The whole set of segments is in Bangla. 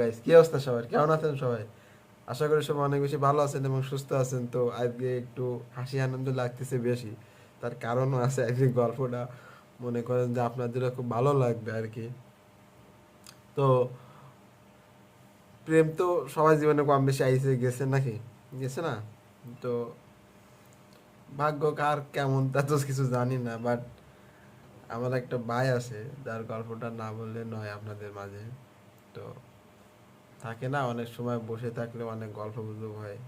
গাইস কি অবস্থা সবার? কেমন আছেন সবাই? আশা করি সবাই অনেক বেশি ভালো আছেন এবং সুস্থ আছেন। তো আজকে একটু হাসি আনন্দ লাগতেছে বেশি। তার কারণও আছে আজকে গল্পটা। মনে করেন যে আপনাদেরও খুব ভালো লাগবে আর কি। তো প্রেম তো সবাই জীবনে কম বেশি আইসে গেছে নাকি? গেছে না? তো ভাগ্য কার কেমন তা তো কিছু জানি না বাট আমার একটা ভাই আছে, যার গল্পটা না বললে নয় আপনাদের মাঝে। তো থাকে না, অনেক সময় বসে থাকলে অনেক গল্প গুজব হয়।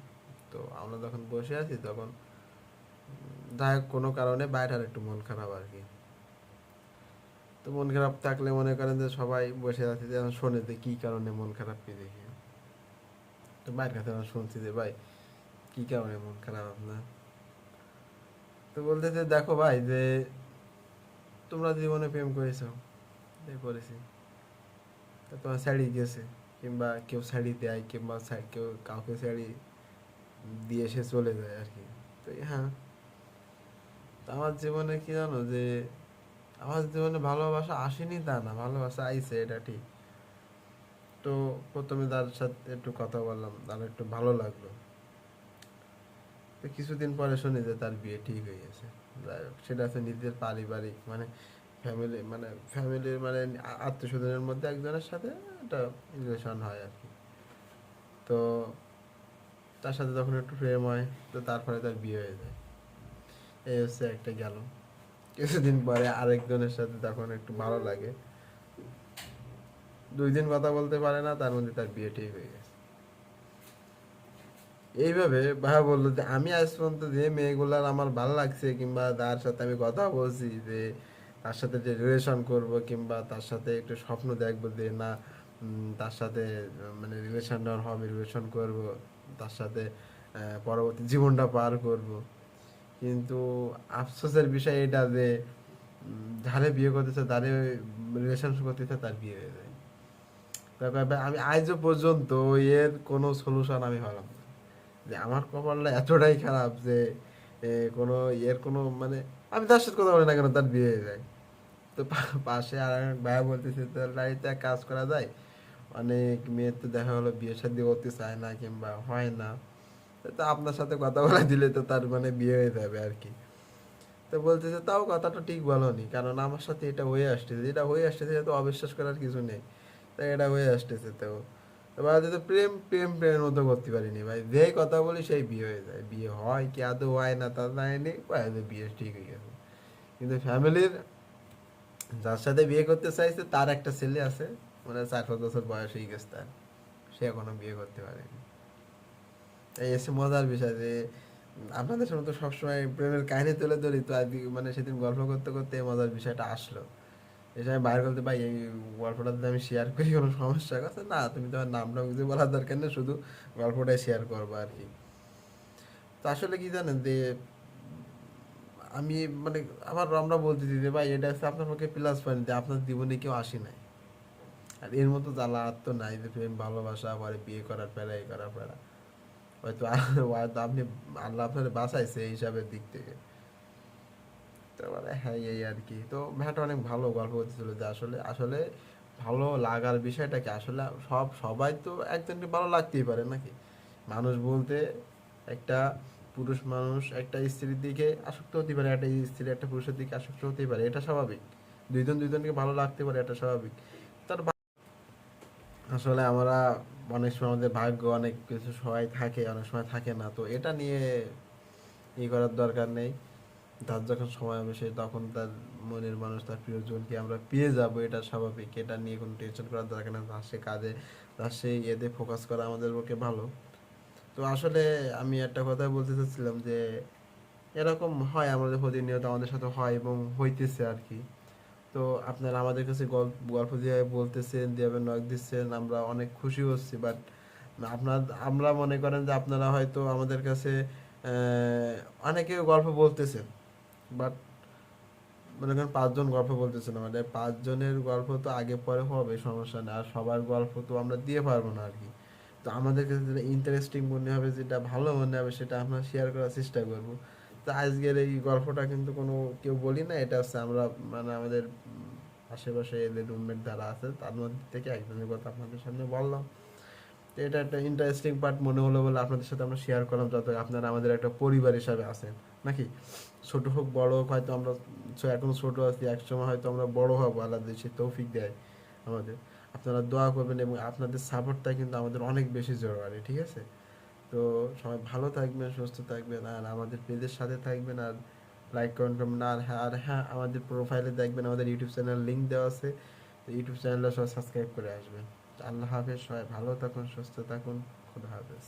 তো আমরা যখন বসে আছি তখন যাই কোনো কারণে বাইরের একটু মন খারাপ আর কি। তো মন খারাপ থাকলে মনে করেন যে সবাই বসে আছে যেমন শোনে যে কী কারণে মন খারাপ কি দেখি। তো বাইরের কাছে আমরা শুনছি যে, ভাই, কী কারণে মন খারাপ আপনার? তো বলতেছে, দেখো ভাই, যে তোমরা জীবনে প্রেম করেছ, যে করেছি। তা তোমার শাড়ি গেছে। কিংবা কেউ শাড়ি দেয় কিংবা কেউ কাউকে শাড়ি দিয়ে সে চলে যায় আর কি। তো হ্যাঁ। আমার জীবনে কি জানো যে, আমার জীবনে ভালোবাসা আসেনি তা না, ভালোবাসা আইছে, এটা ঠিক। তো প্রথমে তার সাথে একটু কথা বললাম, তার একটু ভালো লাগল। কিছুদিন পরে শুনি যে তার বিয়ে ঠিক হয়ে গেছে। সেটা হচ্ছে নিজের পারিবারিক মানে ফ্যামিলি মানে ফ্যামিলির মানে আত্মীয় স্বজনের মধ্যে একজনের সাথে একটা রিলেশন হয় আর কি। তো তার সাথে যখন একটু প্রেম হয়, তো তারপরে তার বিয়ে হয়ে যায়। এই হচ্ছে একটা গেল। কিছুদিন পরে আরেকজনের সাথে তখন একটু ভালো লাগে। দুই দিন কথা বলতে পারে না, তার মধ্যে তার বিয়ে ঠিক হয়ে গেছে। এইভাবে ভাইয়া বলল যে, আমি আজ পর্যন্ত যে মেয়েগুলার আমার ভালো লাগছে কিংবা তার সাথে আমি কথা বলছি যে তার সাথে যে রিলেশন করব কিংবা তার সাথে একটু স্বপ্ন দেখব যে না তার সাথে মানে রিলেশন হবে রিলেশন করব, তার সাথে পরবর্তী জীবনটা পার করব। কিন্তু আফসোসের বিষয় এটা যে যারে বিয়ে করতেছে, তারে রিলেশন করতেছে, তার বিয়ে হয়ে যায়। তারপর আমি আজও পর্যন্ত এর কোনো সলিউশন আমি পেলাম না। যে আমার কপালটা এতটাই খারাপ যে কোনো, এর কোনো মানে আমি তার সাথে কথা বলি না কেন, তার বিয়ে হয়ে যায়। তো পাশে আর ভাইয়া বলতেছে বাড়িতে এক কাজ করা যায়? অনেক মেয়ের তো দেখা হলো বিয়ে শাদী করতে চায় না কিংবা হয় না। তো আপনার সাথে কথা বলা দিলে তো তার মানে বিয়ে হয়ে যাবে আর কি। তো বলতেছে, তাও কথাটা ঠিক বলনি, কারণ আমার সাথে এটা হয়ে আসতেছে। এটা হয়ে আসতেছে তো অবিশ্বাস করার কিছু নেই। তাই এটা হয়ে আসতেছে তো। এবার তো প্রেম প্রেম, প্রেমের মতো করতে পারিনি ভাই। যেই কথা বলি সেই বিয়ে হয়ে যায়। বিয়ে হয় কি আদৌ হয় না তা জানি বিয়ে ঠিক হয়ে গেছে। কিন্তু ফ্যামিলির যার সাথে বিয়ে করতে চাইছে, তার একটা ছেলে আছে মানে চার পাঁচ বছর বয়স হয়ে গেছে তার। সে এখনও বিয়ে করতে পারেনি। এই এসে মজার বিষয় যে, আপনাদের সামনে তো সবসময় প্রেমের কাহিনী তুলে ধরি, তো আজকে মানে সেদিন গল্প করতে করতে মজার বিষয়টা আসলো। এসে আমি বাইর করতে পাই, এই গল্পটা যদি আমি শেয়ার করি, কোনো সমস্যা আছে? না, তুমি তোমার নামটা কিছু বলার দরকার নেই, শুধু গল্পটাই শেয়ার করব আর কি। তো আসলে কি জানেন যে আমি মানে আবার আমরা বলতেছি যে, ভাই, এটা হচ্ছে আপনার পক্ষে প্লাস পয়েন্ট আপনার জীবনে কেউ আসে নাই। আর এর মতো জ্বালা আর তো নাই যে, প্রেম, ভালোবাসা, পরে বিয়ে করার প্যারা এই করার প্যারা। হয়তো হয়তো আপনি, আল্লাহ আপনার বাঁচাইছে এই হিসাবের দিক থেকে। তো মানে হ্যাঁ এই আর কি। তো ভাইটা অনেক ভালো গল্প করতেছিল যে, আসলে আসলে ভালো লাগার বিষয়টা কি? আসলে সব, সবাই তো একজনকে ভালো লাগতেই পারে নাকি? মানুষ বলতে একটা পুরুষ মানুষ, একটা স্ত্রীর দিকে আসক্ত হতে পারে, একটা স্ত্রী, একটা পুরুষের দিকে আসক্ত হতেই পারে, এটা স্বাভাবিক। দুইজন দুইজনকে ভালো লাগতে পারে, এটা স্বাভাবিক। তার আসলে আমরা অনেক সময় আমাদের ভাগ্য অনেক কিছু সময় থাকে, অনেক সময় থাকে না, তো এটা নিয়ে ই করার দরকার নেই। তার যখন সময় হবে, সে তখন তার মনের মানুষ, তার প্রিয়জনকে আমরা পেয়ে যাব, এটা স্বাভাবিক। এটা নিয়ে কোনো টেনশন করার দরকার নেই তার সে কাজে তার সেই এতে ফোকাস করা আমাদের পক্ষে ভালো। তো আসলে আমি একটা কথা বলতে চাচ্ছিলাম যে, এরকম হয় আমাদের প্রতিনিয়ত আমাদের সাথে হয় এবং হইতেছে আর কি। তো আপনারা আমাদের কাছে গল্প গল্প যেভাবে বলতেছেন যেভাবে নক দিচ্ছেন, আমরা অনেক খুশি হচ্ছি বাট আপনার, আমরা মনে করেন যে আপনারা হয়তো আমাদের কাছে অনেকে গল্প বলতেছেন বাট মনে করেন পাঁচজন গল্প বলতেছেন মানে পাঁচজনের গল্প তো আগে পরে হবে, সমস্যা নেই, আর সবার গল্প তো আমরা দিয়ে পারব না আর কি। তো আমাদের কাছে যেটা ইন্টারেস্টিং মনে হবে, যেটা ভালো মনে হবে, সেটা আমরা শেয়ার করার চেষ্টা করব। তো আজকের এই গল্পটা কিন্তু কোনো কেউ বলি না এটা হচ্ছে আমরা মানে আমাদের আশেপাশে এদের রুমমেট যারা আছে, তার মধ্যে থেকে একজনের কথা আপনাদের সামনে বললাম। তো এটা একটা ইন্টারেস্টিং পার্ট মনে হলো বলে আপনাদের সাথে আমরা শেয়ার করলাম, যত আপনারা আমাদের একটা পরিবার হিসাবে আছেন, নাকি? ছোটো হোক, বড় হোক, হয়তো আমরা এখন ছোটো আছি, একসময় হয়তো আমরা বড় হব, আল্লাহ দেশে তৌফিক দেয় আমাদের। আপনারা দোয়া করবেন এবং আপনাদের সাপোর্টটা কিন্তু আমাদের অনেক বেশি জরুরি, ঠিক আছে? তো সবাই ভালো থাকবেন, সুস্থ থাকবেন, আর আমাদের পেজের সাথে থাকবেন, আর লাইক কমেন্ট করবেন আর হ্যাঁ আর হ্যাঁ আমাদের প্রোফাইলে দেখবেন, আমাদের ইউটিউব চ্যানেল লিঙ্ক দেওয়া আছে ইউটিউব চ্যানেলটা সবাই সাবস্ক্রাইব করে আসবেন। আল্লাহ হাফেজ, সবাই ভালো থাকুন, সুস্থ থাকুন, খুদা হাফেজ।